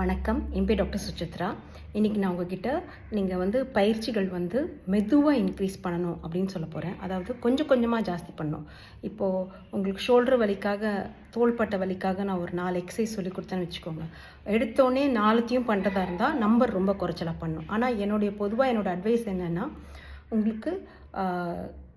வணக்கம். என் பேர் டாக்டர் சுசித்ரா. இன்றைக்கி நான் உங்ககிட்ட நீங்கள் வந்து பயிற்சிகள் வந்து மெதுவாக இன்க்ரீஸ் பண்ணணும் அப்படின்னு சொல்ல போகிறேன் அதாவது கொஞ்சம் கொஞ்சமாக ஜாஸ்தி பண்ணணும். இப்போது உங்களுக்கு ஷோல்டர் வலிக்காக தோள்பட்டை வலிக்காக நான் ஒரு நாலு எக்ஸசைஸ் சொல்லி கொடுத்தேன்னு வச்சுக்கோங்க. எடுத்தோடனே நாலுத்தையும் பண்ணுறதா இருந்தால் நம்பர் ரொம்ப குறைச்சலாக பண்ணணும் ஆனால் என்னுடைய பொதுவாக என்னோடய அட்வைஸ் என்னென்னா உங்களுக்கு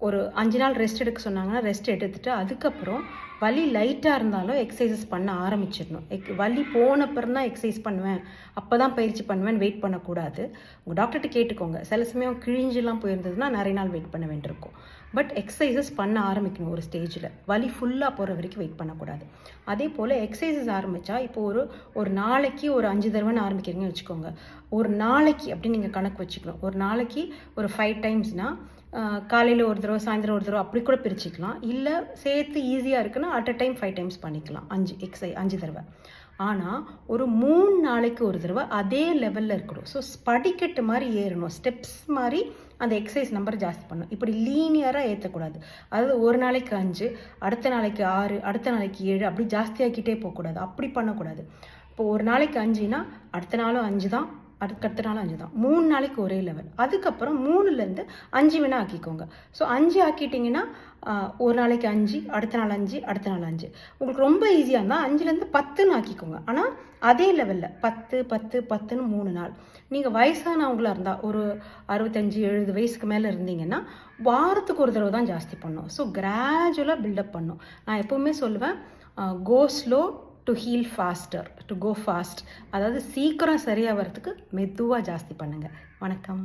ஒரு அஞ்சு நாள் ரெஸ்ட் எடுக்க சொன்னாங்கன்னா ரெஸ்ட் எடுத்துட்டு அதுக்கப்புறம் வலி லைட்டாக இருந்தாலும் எக்ஸசைசஸ் பண்ண ஆரம்பிச்சிடணும். எக் வலி போன பிறகு தான் எக்ஸசைஸ் பண்ணுவேன். அப்போ தான் பயிற்சி பண்ணுவேன். வெயிட் பண்ணக்கூடாது. உங்கள் டாக்டர்கிட்ட கேட்டுக்கோங்க. சில சமயம் கிழிஞ்செலாம் போயிருந்ததுன்னா நிறைய நாள் வெயிட் பண்ண வேண்டியிருக்கும். பட் எக்ஸசைசஸ் பண்ண ஆரம்பிக்கணும் ஒரு ஸ்டேஜில் வலி ஃபுல்லாக போகிற வரைக்கும் வெயிட் பண்ணக்கூடாது. அதே போல் எக்ஸசைசஸ் ஆரம்பித்தா இப்போ ஒரு ஒரு நாளைக்கு ஒரு அஞ்சு தடவைன்னு ஆரம்பிக்கிறீங்கன்னு வச்சுக்கோங்க. ஒரு நாளைக்கு அப்படின்னு நீங்கள் கணக்கு வச்சுக்கணும். ஒரு நாளைக்கு ஒரு ஃபைவ் டைம்ஸ்னால் காலையில் ஒரு தடவை சாயந்தரம் ஒரு தடவை அப்படி கூட பிரிச்சுக்கலாம். இல்லை சேர்த்து ஈஸியாக இருக்குன்னா at a time five times பண்ணிக்கலாம். அஞ்சு எக்ஸை அஞ்சு தடவை. ஆனால் ஒரு மூணு நாளைக்கு ஒரு தடவை அதே லெவலில் இருக்கணும். ஸோ படிக்கட்டு மாதிரி ஏறணும். ஸ்டெப்ஸ் மாதிரி அந்த எக்ஸசைஸ் நம்பர் ஜாஸ்தி பண்ணணும். இப்படி லீனியராக ஏற்றக்கூடாது அதாவது ஒரு நாளைக்கு அஞ்சு அடுத்த நாளைக்கு ஆறு அடுத்த நாளைக்கு ஏழு அப்படி ஜாஸ்தியாக்கிட்டே போகக்கூடாது. அப்படி பண்ணக்கூடாது. இப்போ ஒரு நாளைக்கு அஞ்சுனா அடுத்த நாளும் அஞ்சு தான் அடுத்த அடுத்த அஞ்சு தான் மூணு நாளைக்கு ஒரே லெவல் அதுக்கப்புறம் மூணுலேருந்து அஞ்சு வேணால் ஆக்கிக்கோங்க. ஸோ அஞ்சு ஆக்கிட்டிங்கன்னா ஒரு நாளைக்கு அஞ்சு அடுத்த நாள் அஞ்சு அடுத்த நாள் அஞ்சு. உங்களுக்கு ரொம்ப ஈஸியாக இருந்தால் அஞ்சுலேருந்து பத்துன்னு ஆக்கிக்கோங்க. ஆனால் அதே லெவலில் பத்து பத்து பத்துன்னு மூணு நாள். நீங்கள் வயசானவங்களாக இருந்தால் ஒரு அறுபத்தஞ்சு எழுபது வயசுக்கு மேலே இருந்தீங்கன்னா வாரத்துக்கு ஒரு தடவை தான் ஜாஸ்தி பண்ணும் ஸோ கிராஜுவலாக பில்டப் பண்ணும் நான் எப்போவுமே சொல்லுவேன் go slow to heal faster to go fast அதாவது சீக்கிரம் சரியாகிறதுக்கு மெதுவாக ஜாஸ்தி பண்ணுங்கள் வணக்கம்.